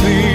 Завжди